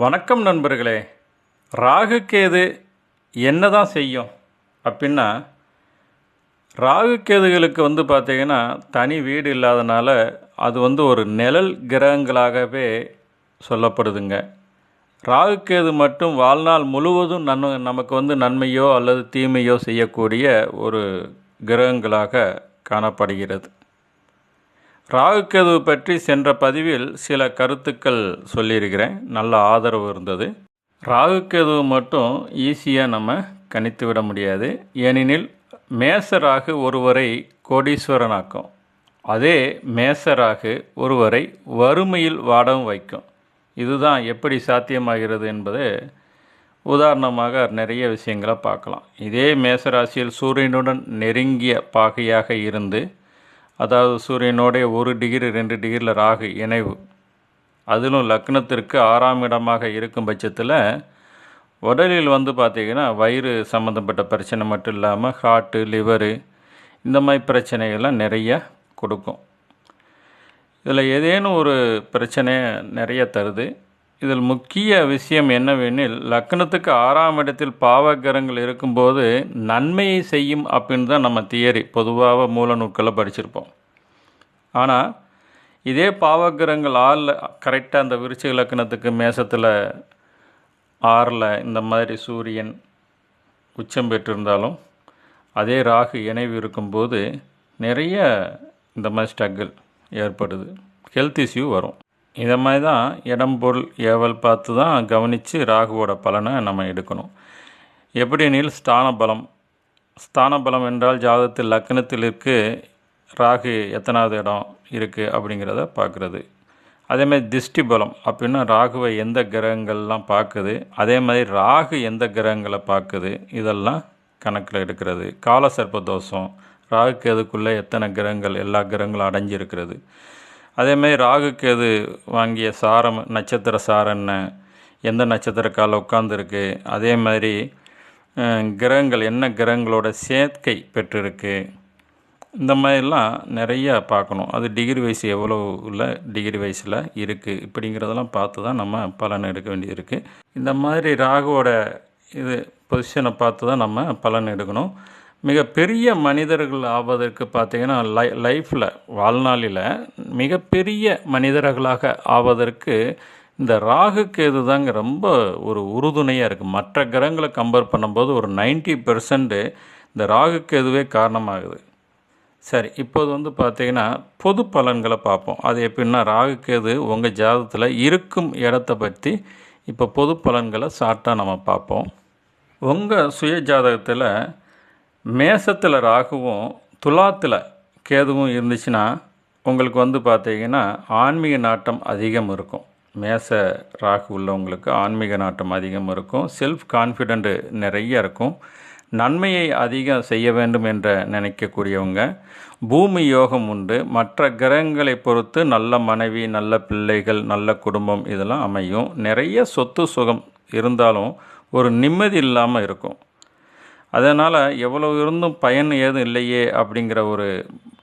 வணக்கம் நண்பர்களே. ராகுக்கேது என்ன தான் செய்யும்? அப்படின்னா ராகு கேதுகளுக்கு வந்து பார்த்திங்கன்னா தனி வீடு இல்லாதனால அது வந்து ஒரு நிழல் கிரகங்களாகவே சொல்லப்படுதுங்க. ராகுக்கேது மட்டும் வாழ்நாள் முழுவதும் நன்மை நமக்கு வந்து நன்மையோ அல்லது தீமையோ செய்யக்கூடிய ஒரு கிரகங்களாக காணப்படுகிறது. ராகுக்கேது பற்றி சென்ற பதிவில் சில கருத்துக்கள் சொல்லியிருக்கிறேன். நல்ல ஆதரவு இருந்தது. ராகுக்கேது மட்டும் ஈஸியாக நம்ம கணித்து விட முடியாது. ஏனெனில் மேச ராகு ஒருவரை கோடீஸ்வரனாக்கும். அதே மேச ராகு ஒருவரை வறுமையில் வாடவும் வைக்கும். இதுதான் எப்படி சாத்தியமாகிறது என்பது உதாரணமாக நிறைய விஷயங்களை பார்க்கலாம். இதே மேசராசியில் சூரியனுடன் நெருங்கிய பாகையாக இருந்து அதாவது சூரியனோடைய ஒரு டிகிரி ரெண்டு டிகிரியில் ராகு இணைவு. அதிலும் லக்னத்திற்கு ஆறாம் இடமாக இருக்கும் பட்சத்தில் உடலில் வந்து பார்த்திங்கன்னா வயிறு சம்மந்தப்பட்ட பிரச்சனை மட்டும் இல்லாமல் ஹார்ட்டு லிவரு இந்த மாதிரி பிரச்சனைகள்லாம் நிறைய கொடுக்கும். இதில் ஏதேனும் ஒரு பிரச்சனையை நிறைய தருது. இதில் முக்கிய விஷயம் என்னவெனில் லக்னத்துக்கு ஆறாம் இடத்தில் பாவகரங்கள் இருக்கும்போது நன்மையை செய்யும் அப்படின்னு தான் நம்ம தியரி பொதுவாக மூல நூட்களை படிச்சிருப்போம். ஆனால் இதே பாவகிரகங்கள் ஆறில் கரெக்டாக அந்த விருச்சிக லக்னத்துக்கு மேசத்தில் ஆறில் இந்த மாதிரி சூரியன் உச்சம் பெற்றிருந்தாலும் அதே ராகு இணைவு இருக்கும்போது நிறைய இந்த மாதிரி ஸ்ட்ரகிள் ஏற்படுது. ஹெல்த் இஷ்யூ வரும். இதை மாதிரி தான் இடம் பொருள் ஏவல் பார்த்து தான் கவனித்து ராகுவோட பலனை நம்ம எடுக்கணும். எப்படினில் ஸ்தான பலம் ஸ்தான பலம் என்றால் ஜாதகத்தில் லக்னத்தில் இருக்கு ராகு எத்தனாவது இடம் இருக்குது அப்படிங்கிறத பார்க்குறது. அதேமாதிரி திஷ்டி பலம் அப்படின்னா ராகுவை எந்த கிரகங்கள்லாம் பார்க்குது அதே மாதிரி ராகு எந்த கிரகங்களை பார்க்குது இதெல்லாம் கணக்கில் எடுக்கிறது. கால சர்ப்ப தோஷம் ராகுக்கு அதுக்குள்ளே எத்தனை கிரகங்கள் எல்லா கிரகங்களும் அடைஞ்சிருக்கிறது அதேமாதிரி ராகுக்கு கேது வாங்கிய சாரம் நட்சத்திர சாரம் என்ன? எந்த நட்சத்திர கால உட்காந்துருக்கு அதே மாதிரி கிரகங்கள் என்ன கிரகங்களோட சேர்க்கை பெற்றிருக்கு? இந்த மாதிரிலாம் நிறையா பார்க்கணும். அது டிகிரி வயசு எவ்வளோ உள்ள டிகிரி வயசில் இருக்குது இப்படிங்கிறதெல்லாம் பார்த்து தான் நம்ம பலன் எடுக்க வேண்டியது இருக்குது இந்த மாதிரி ராகுவோட இது பொசிஷனை பார்த்து தான் நம்ம பலன் எடுக்கணும். மிகப்பெரிய மனிதர்கள் ஆவதற்கு பார்த்திங்கன்னா லை லைஃப்பில் வாழ்நாளில் மிகப்பெரிய மனிதர்களாக ஆவதற்கு இந்த ராகு கேது தாங்க ரொம்ப ஒரு உறுதுணையாக இருக்குது மற்ற கிரகங்களை கம்பேர் பண்ணும்போது ஒரு நைன்ட்டி பெர்சன்ட்டு இந்த ராகு கேதுவே காரணமாகுது. சரி இப்போது வந்து பார்த்திங்கன்னா பொது பலன்களை பார்ப்போம். அது எப்படின்னா ராகு கேது உங்கள் ஜாதகத்தில் இருக்கும் இடத்த பற்றி இப்போ பொது பலன்களை ஷார்ட்டாக நம்ம பார்ப்போம். உங்கள் சுய ஜாதகத்தில் மேசத்தில் ராகுவும் துலாத்தில் கேதுவும் இருந்துச்சுன்னா உங்களுக்கு வந்து பார்த்தீங்கன்னா ஆன்மீக நாட்டம் அதிகம் இருக்கும். மேச ராகு உள்ளவங்களுக்கு ஆன்மீக நாட்டம் அதிகம் இருக்கும். செல்ஃப் கான்ஃபிடென்ட்டு நிறைய இருக்கும். நன்மையை அதிகம் செய்ய வேண்டும் என்ற நினைக்கக்கூடியவங்க. பூமி யோகம் உண்டு. மற்ற கிரகங்களை பொறுத்து நல்ல மனைவி நல்ல பிள்ளைகள் நல்ல குடும்பம் இதெல்லாம் அமையும். நிறைய சொத்து சுகம் இருந்தாலும் ஒரு நிம்மதி இல்லாமல் இருக்கும். அதனால் எவ்வளோ இருந்தும் பயன் ஏதும் இல்லையே அப்படிங்கிற ஒரு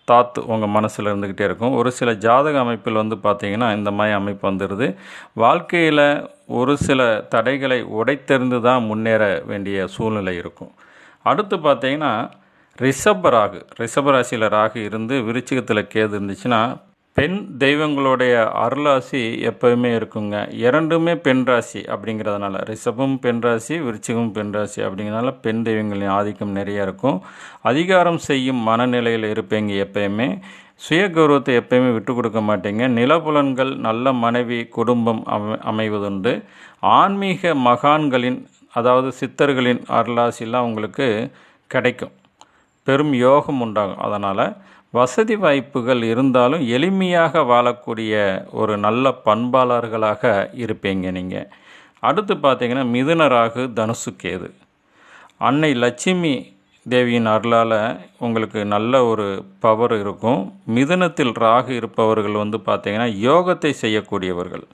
தாத்து உங்கள் மனசில் இருந்துக்கிட்டே இருக்கும். ஒரு சில ஜாதக அமைப்பில் வந்து பார்த்திங்கன்னா இந்த மாதிரி அமைப்பு வந்துடுது வாழ்க்கையில் ஒரு சில தடைகளை உடைத்தெறிந்து தான் முன்னேற வேண்டிய சூழ்நிலை இருக்கும். அடுத்து பார்த்திங்கன்னா ரிஷப ராகு. ரிஷப ராசியில் ராகு இருந்து விருச்சிகத்தில் கேது இருந்துச்சுன்னா பெண் தெய்வங்களுடைய அருளாசி எப்போவுமே இருக்குங்க. இரண்டுமே பெண் ராசி அப்படிங்கிறதுனால ரிஷபம் பெண் ராசி விருச்சிகம் பெண் ராசி அப்படிங்கிறதுனால பெண் தெய்வங்களின் ஆதிக்கம் நிறைய இருக்கும். அதிகாரம் செய்யும் மனநிலையில் இருப்பீங்க எப்பயுமே. சுய கௌரவத்தை எப்பயுமே விட்டு கொடுக்க மாட்டேங்க. நிலப்புலன்கள் நல்ல மனைவி குடும்பம் அமை அமைவதுண்டு. ஆன்மீக மகான்களின் அதாவது சித்தர்களின் அருளாசிலாம் உங்களுக்கு கிடைக்கும். பெரும் யோகம் உண்டாகும். அதனால் வசதி வாய்ப்புகள் இருந்தாலும் எளிமையாக வாழக்கூடிய ஒரு நல்ல பண்பாளர்களாக இருப்பீங்க நீங்கள் அடுத்து பார்த்தீங்கன்னா மிதுனராகு தனுசு கேது. அன்னை லட்சுமி தேவியின் அருளால் உங்களுக்கு நல்ல ஒரு பவர் இருக்கும். மிதுனத்தில் ராகு இருப்பவர்கள் வந்து பார்த்திங்கன்னா யோகத்தை செய்யக்கூடியவர்கள்.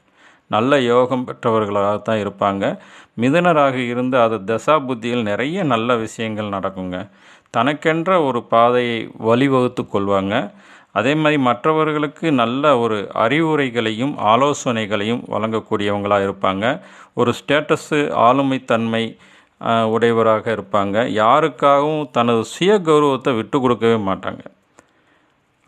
நல்ல யோகம் பெற்றவர்களாக தான் இருப்பாங்க. மிதுனராக இருந்து அது தசா புத்தியில் நிறைய நல்ல விஷயங்கள் நடக்குங்க. தனக்கென்ற ஒரு பாதையை வழிவகுத்து கொள்வாங்க. அதே மாதிரி மற்றவர்களுக்கு நல்ல ஒரு அறிவுரைகளையும் ஆலோசனைகளையும் வழங்கக்கூடியவங்களாக இருப்பாங்க. ஒரு ஸ்டேட்டஸு ஆளுமைத்தன்மை உடையவராக இருப்பாங்க. யாருக்காகவும் தனது சுய கௌரவத்தை விட்டு கொடுக்கவே மாட்டாங்க.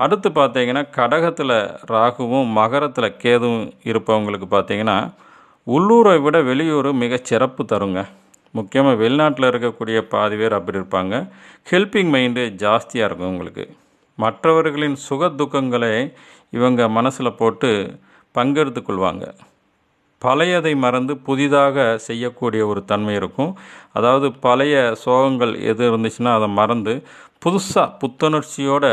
அடுத்து பார்த்தீங்கன்னா கடகத்தில் ராகுவும் மகரத்தில் கேதுவும் இருப்பவங்களுக்கு பார்த்தீங்கன்னா உள்ளூரை விட வெளியூர் மிக சிறப்பு தருங்க. முக்கியமாக வெளிநாட்டில் இருக்கக்கூடிய பாதி பேர் அப்படி இருப்பாங்க. ஹெல்பிங் மைண்டு ஜாஸ்தியாக இருக்கும் உங்களுக்கு. மற்றவர்களின் சுக துக்கங்களை இவங்க மனசில் போட்டு பங்கெடுத்து கொள்வாங்க. பழையதை மறந்து புதிதாக செய்யக்கூடிய ஒரு தன்மை இருக்கும். அதாவது பழைய சோகங்கள் எது இருந்துச்சுன்னா அதை மறந்து புதுசாக புத்துணர்ச்சியோடு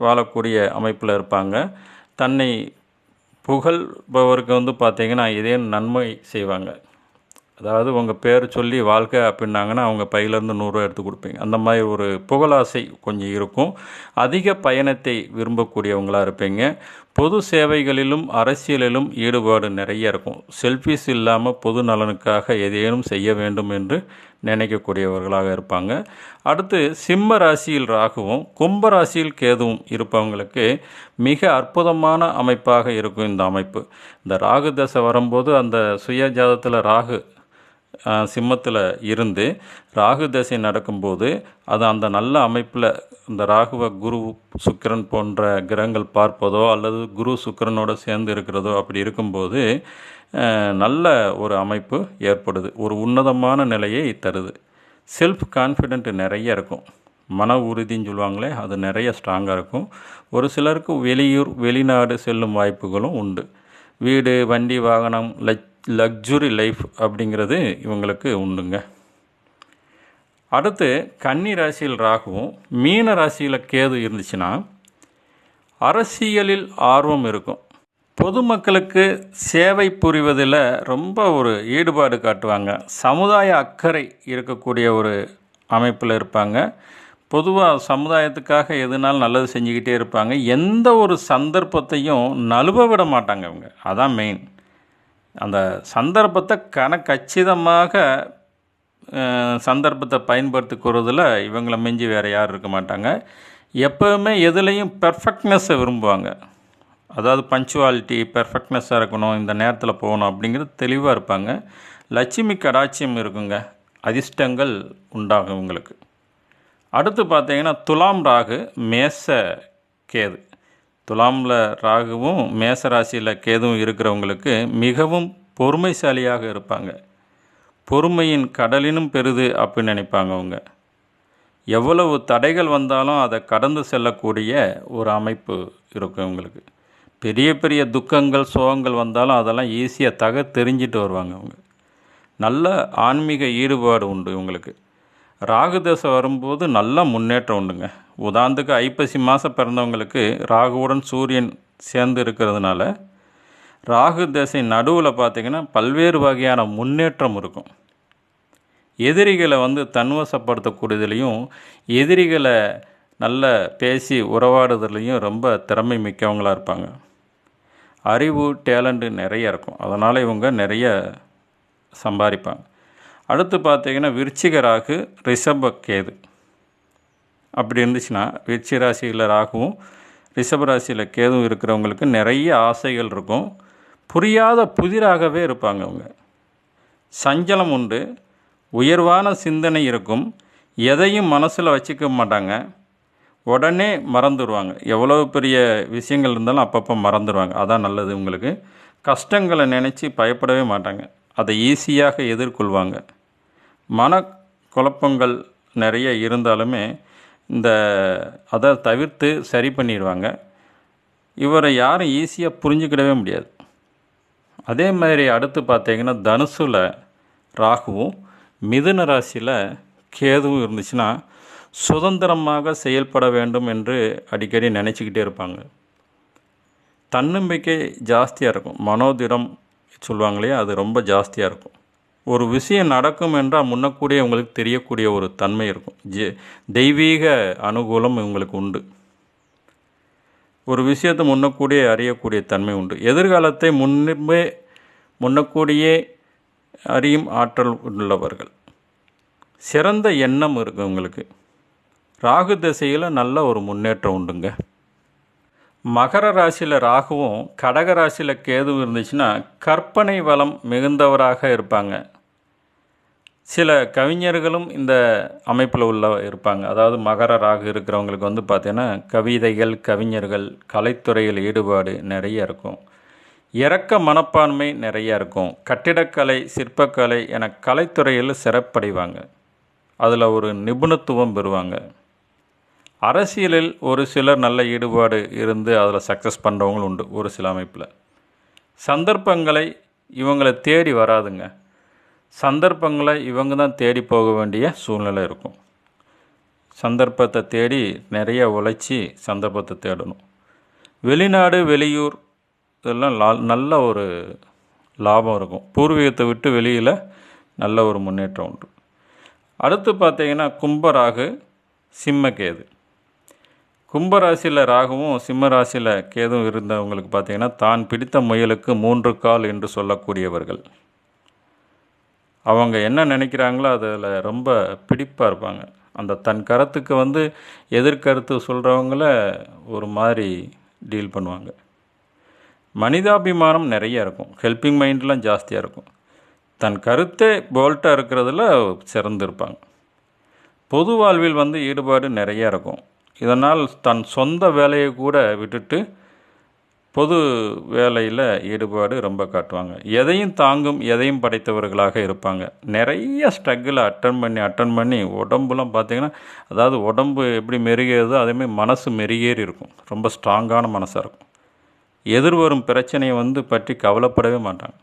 வாழக்கூடிய அமைப்பில் இருப்பாங்க. தன்னை புகழ்பவருக்கு வந்து பார்த்தீங்கன்னா இதே நன்மை செய்வாங்க. அதாவது உங்கள் பேர் சொல்லி வாழ்க்கை அப்படின்னாங்கன்னா அவங்க பையிலேருந்து நூறுரூவா எடுத்து கொடுப்பீங்க. அந்த மாதிரி ஒரு புகழாசை கொஞ்சம் இருக்கும். அதிக பயணத்தை விரும்பக்கூடியவங்களாக இருப்பீங்க. பொது சேவைகளிலும் அரசியலிலும் ஈடுபாடு நிறைய இருக்கும். செல்ஃபிஸ் இல்லாமல் பொது நலனுக்காக எதேனும் செய்ய வேண்டும் என்று நினைக்கக்கூடியவர்களாக இருப்பாங்க. அடுத்து சிம்ம ராசியில் ராகுவும் கும்ப ராசியில் கேதுவும் இருப்பவங்களுக்கு மிக அற்புதமான அமைப்பாக இருக்கும் இந்த அமைப்பு. இந்த ராகு தசை வரும்போது அந்த சுய ஜாதத்தில் ராகு சிம்மத்தில் இருந்து ராகு தசை நடக்கும்போது அது அந்த நல்ல அமைப்பில் இந்த ராகுவ குரு சுக்கிரன் போன்ற கிரகங்கள் பார்ப்பதோ அல்லது குரு சுக்கரனோடு சேர்ந்து இருக்கிறதோ அப்படி இருக்கும்போது நல்ல ஒரு அமைப்பு ஏற்படுது. ஒரு உன்னதமான நிலையை தருது. செல்ஃப் கான்ஃபிடென்ட் நிறைய இருக்கும். மன உறுதின்னு சொல்லுவாங்களே அது நிறைய ஸ்ட்ராங்காக இருக்கும். ஒரு சிலருக்கு வெளியூர் வெளிநாடு செல்லும் வாய்ப்புகளும் உண்டு. வீடு வண்டி வாகனம் லட்ச லக்ஸுரி லைஃப் அப்படிங்கிறது இவங்களுக்கு உண்டுங்க. அடுத்து கன்னி ராசியில் ராகுவும் மீன ராசியில் கேது இருந்துச்சுன்னா அரசியலில் ஆர்வம் இருக்கும். பொதுமக்களுக்கு சேவை புரிவதில் ரொம்ப ஒரு ஈடுபாடு காட்டுவாங்க. சமுதாய அக்கறை இருக்கக்கூடிய ஒரு அமைப்பில் இருப்பாங்க. பொதுவாக சமுதாயத்துக்காக எதுனாலும் நல்லது செஞ்சுக்கிட்டே இருப்பாங்க. எந்த ஒரு சந்தர்ப்பத்தையும் நழுவ விட மாட்டாங்க இவங்க. அதான் மெயின் அந்த சந்தர்ப்பத்தை கணக்கச்சிதமாக அஹ், சந்தர்ப்பத்தை பயன்படுத்திக்கிறதுல இவங்களை மிஞ்சி வேறு யாரும் இருக்க மாட்டாங்க. எப்போவுமே எதுலேயும் பெர்ஃபெக்ட்னஸை விரும்புவாங்க. அதாவது பஞ்சுவாலிட்டி பெர்ஃபெக்ட்னஸாக இருக்கணும் இந்த நேரத்தில் போகணும் அப்படிங்கிறது தெளிவாக இருப்பாங்க. லட்சுமி கடாட்சியம் இருக்குங்க. அதிர்ஷ்டங்கள் உண்டாகும் இவங்களுக்கு. அடுத்து பார்த்தீங்கன்னா துலாம் ராகு மேச கேது. துலாமில் ராகுவும் மேச ராசியில் கேதுவும் இருக்கிறவங்களுக்கு மிகவும் பொறுமைசாலியாக இருப்பாங்க. பொறுமையின் கடலினும் பெரிது அப்படின்னு நினைப்பாங்க அவங்க. எவ்வளவு தடைகள் வந்தாலும் அதை கடந்து செல்லக்கூடிய ஒரு அமைப்பு இருக்கும் இவங்களுக்கு. பெரிய பெரிய துக்கங்கள் சோகங்கள் வந்தாலும் அதெல்லாம் ஈஸியாக தக தெரிஞ்சிட்டு வருவாங்க அவங்க. நல்ல ஆன்மீக ஈடுபாடு உண்டு இவங்களுக்கு. ராகு தசை வரும்போது நல்ல முன்னேற்றம் உண்டுங்க. உதாரணத்துக்கு ஐப்பசி மாதம் பிறந்தவங்களுக்கு ராகுவுடன் சூரியன் சேர்ந்து இருக்கிறதுனால ராகு தசை நடுவில் பார்த்திங்கன்னா பல்வேறு வகையான முன்னேற்றம் இருக்கும். எதிரிகளை வந்து தன்வசப்படுத்தக்கூடியதுலேயும் எதிரிகளை நல்ல பேசி உறவாடுறதுலையும் ரொம்ப திறமை மிக்கவங்களாக இருப்பாங்க. அறிவு டேலண்ட்டு நிறைய இருக்கும். அதனால் இவங்க நிறைய சம்பாதிப்பாங்க. அடுத்து பார்த்தீங்கன்னா விருச்சிக ராகு ரிஷப கேது. அப்படி இருந்துச்சுன்னா விருச்சி ராசியில் ராகுவும் ரிஷப ராசியில் கேதுவும் இருக்கிறவங்களுக்கு நிறைய ஆசைகள் இருக்கும். புரியாத புதிராகவே இருப்பாங்க அவங்க. சஞ்சலம் உண்டு உயர்வான சிந்தனை இருக்கும் எதையும் மனசில் வச்சுக்க மாட்டாங்க. உடனே மறந்துடுவாங்க. எவ்வளோ பெரிய விஷயங்கள் இருந்தாலும் அப்பப்போ மறந்துடுவாங்க. அதான் நல்லது உங்களுக்கு. கஷ்டங்களை நினச்சி பயப்படவே மாட்டாங்க. அதை ஈஸியாக எதிர்கொள்வாங்க. மன குழப்பங்கள் நிறைய இருந்தாலுமே இந்த அதை தவிர்த்து சரி பண்ணிடுவாங்க. இவரை யாரும் ஈஸியாக புரிஞ்சுக்கிடவே முடியாது. அதே மாதிரி அடுத்து பார்த்தீங்கன்னா தனுசுல ராகுவும் மிதுன ராசியில் கேதுவும் இருந்துச்சுன்னா சுதந்திரமாக செயல்பட வேண்டும் என்று அடிக்கடி நினச்சிக்கிட்டே இருப்பாங்க. தன்னம்பிக்கை ஜாஸ்தியாக இருக்கும். மனோதிடம் சொல்லுவாங்க இல்லையா அது ரொம்ப ஜாஸ்தியாக இருக்கும். ஒரு விஷயம் நடக்கும் என்றால் முன்னக்கூடிய உங்களுக்கு தெரியக்கூடிய ஒரு தன்மை இருக்கும். ஜெ தெய்வீக அனுகூலம் இவங்களுக்கு உண்டு. ஒரு விஷயத்தை முன்னக்கூடிய அறியக்கூடிய தன்மை உண்டு. எதிர்காலத்தை முன்பே முன்னக்கூடியே அறியும் ஆற்றல் உள்ளவர்கள். சிறந்த எண்ணம் இருக்கு உங்களுக்கு. ராகு திசையில் நல்ல ஒரு முன்னேற்றம் உண்டுங்க. மகர ராசியில் ராகுவும் கடக ராசியில் கேதுவும் இருந்துச்சுன்னா கற்பனை வளம் மிகுந்தவராக இருப்பாங்க. சில கவிஞர்களும் இந்த அமைப்பில் உள்ள இருப்பாங்க. அதாவது மகர ராகு இருக்கிறவங்களுக்கு வந்து பார்த்திங்கன்னா கவிதைகள் கவிஞர்கள் கலைத்துறையில் ஈடுபாடு நிறைய இருக்கும். இரக்க மனப்பான்மை நிறைய இருக்கும். கட்டிடக்கலை சிற்பக்கலை என கலைத்துறையில் சிறப்படைவாங்க. அதில் ஒரு நிபுணத்துவம் பெறுவாங்க. அரசியலில் ஒரு சிலர் நல்ல ஈடுபாடு இருந்து அதில் சக்ஸஸ் பண்ணுறவங்களும் உண்டு ஒரு சில அமைப்பில். சந்தர்ப்பங்களை இவங்களை தேடி வராதுங்க. சந்தர்ப்பங்களை இவங்க தான் தேடி போக வேண்டிய சூழ்நிலை இருக்கும். சந்தர்ப்பத்தை தேடி நிறைய உழைச்சி சந்தர்ப்பத்தை தேடணும். வெளிநாடு வெளியூர் இதெல்லாம் லா நல்ல ஒரு லாபம் இருக்கும். பூர்வீகத்தை விட்டு வெளியில் நல்ல ஒரு முன்னேற்றம் உண்டு. அடுத்து பார்த்தீங்கன்னா கும்பராகு சிம்மக்கேது. கும்பராசியில் ராகுவும் சிம்ம ராசியில் கேதும் இருந்தவங்களுக்கு பார்த்தீங்கன்னா தான் பிடித்த முயலுக்கு மூன்று கால் என்று சொல்லக்கூடியவர்கள். அவங்க என்ன நினைக்கிறாங்களோ அதில் ரொம்ப பிடிப்பாக இருப்பாங்க. அந்த தன் கருத்துக்கு வந்து எதிர்கருத்து சொல்கிறவங்கள ஒரு மாதிரி டீல் பண்ணுவாங்க. மனிதாபிமானம் நிறைய இருக்கும். ஹெல்பிங் மைண்ட்லாம் ஜாஸ்தியாக இருக்கும். தன் கருத்தே போல்ட்டாக இருக்கிறதுல சிறந்திருப்பாங்க. பொது வாழ்வில் வந்து ஈடுபாடு நிறைய இருக்கும். இதனால் தன் சொந்த வேலையை கூட விட்டுட்டு பொது வேலையில் ஈடுபாடு ரொம்ப காட்டுவாங்க. எதையும் தாங்கும் எதையும் படைத்தவர்களாக இருப்பாங்க. நிறைய ஸ்ட்ரகிளை அட்டன் பண்ணி அட்டன் பண்ணி உடம்புலாம் பார்த்திங்கன்னா அதாவது உடம்பு எப்படி மெருகேறுதோ அதேமாதிரி மனசு மெருகேறி இருக்கும். ரொம்ப ஸ்ட்ராங்கான மனசாக இருக்கும். எதிர்வரும் பிரச்சனையை வந்து பற்றி கவலைப்படவே மாட்டாங்க.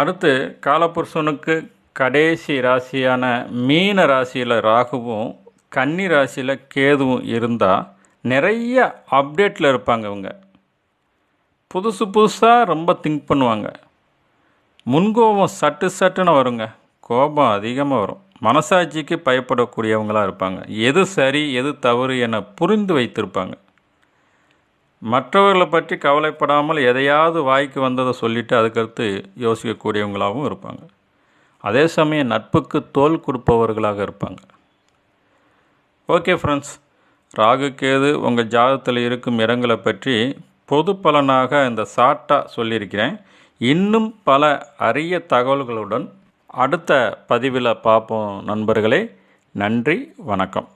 அடுத்து காலபுருஷனுக்கு கடைசி ராசியான மீன ராசியில் ராகுவும் கன்னி ராசியில் கேதுவும் இருந்தால் நிறைய அப்டேட்டில் இருப்பாங்க இவங்க. புதுசு புதுசாக ரொம்ப திங்க் பண்ணுவாங்க. முன்கோபம் சட்டு சட்டுன்னு வருங்க. கோபம் அதிகமாக வரும். மனசாட்சிக்கு பயப்படக்கூடியவங்களாக இருப்பாங்க. எது சரி எது தவறு என புரிந்து வைத்திருப்பாங்க. மற்றவர்களை பற்றி கவலைப்படாமல் எதையாவது வாய்க்கு வந்ததை சொல்லிவிட்டு அதுக்கடுத்து யோசிக்கக்கூடியவங்களாகவும் இருப்பாங்க. அதே சமயம் நட்புக்கு தோல் கொடுப்பவர்களாக இருப்பாங்க. ஓகே ஃப்ரெண்ட்ஸ் ராகு கேது உங்கள் ஜாதகத்தில் இருக்கும் இடங்களை பற்றி பொது பலனாக இந்த ஷார்ட்டாக சொல்லியிருக்கிறேன். இன்னும் பல அரிய தகவல்களுடன் அடுத்த பதிவில் பார்ப்போம் நண்பர்களே. நன்றி வணக்கம்.